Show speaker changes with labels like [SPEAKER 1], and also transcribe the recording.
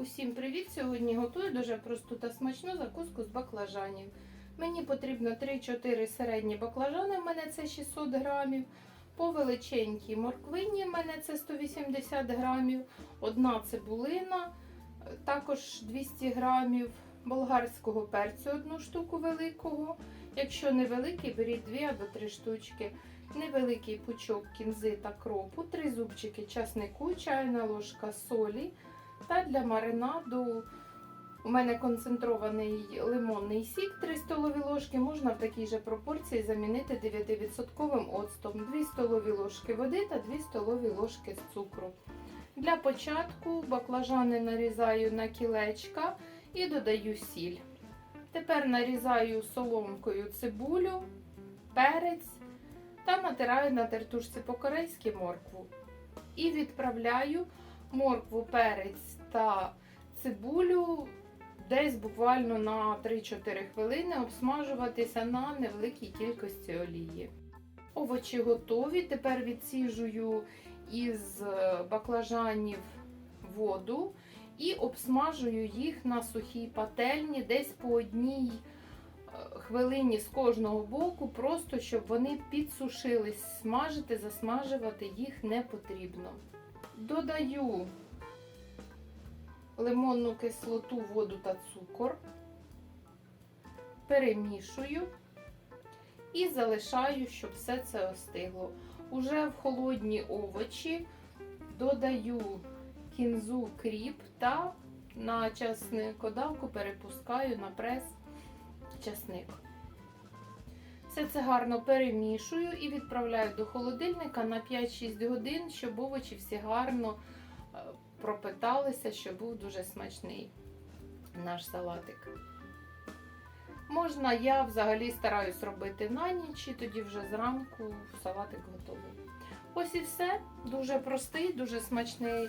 [SPEAKER 1] Усім привіт! Сьогодні готую дуже просту та смачну закуску з баклажанів. Мені потрібно 3-4 середні баклажани, в мене це 600 грамів. По величенькій морквині, в мене це 180 грамів. Одна цибулина, також 200 грамів. Болгарського перцю одну штуку великого. Якщо невеликий, беріть 2 або 3 штучки. Невеликий пучок кінзи та кропу, 3 зубчики часнику, чайна ложка солі. Та для маринаду у мене концентрований лимонний сік 3 столові ложки. Можна в такій же пропорції замінити 9% оцтом, 2 столові ложки води та 2 столові ложки з цукру. Для початку баклажани нарізаю на кілечка і додаю сіль. Тепер нарізаю соломкою цибулю, перець та натираю на тертушці по-корейськи моркву. І відправляю моркву, перець та цибулю десь буквально на 3-4 хвилини обсмажуватися на невеликій кількості олії. Овочі готові. Тепер відсіжую із е, баклажанів воду і обсмажую їх на сухій пательні десь по одній е, хвилині з кожного боку, просто щоб вони підсушились. Смажити, засмажувати їх не потрібно. Додаю лимонну кислоту, воду та цукор, перемішую і залишаю, щоб все це остигло. Уже в холодні овочі додаю кінзу кріп та на часникодавку перепускаю на прес часник. Все це гарно перемішую і відправляю до холодильника на 5-6 годин, щоб овочі всі гарно е, пропиталися, щоб був дуже смачний наш салатик. Можна, я взагалі стараюсь робити на ніч, і тоді вже зранку салатик готовий. Ось і все. Дуже простий, дуже смачний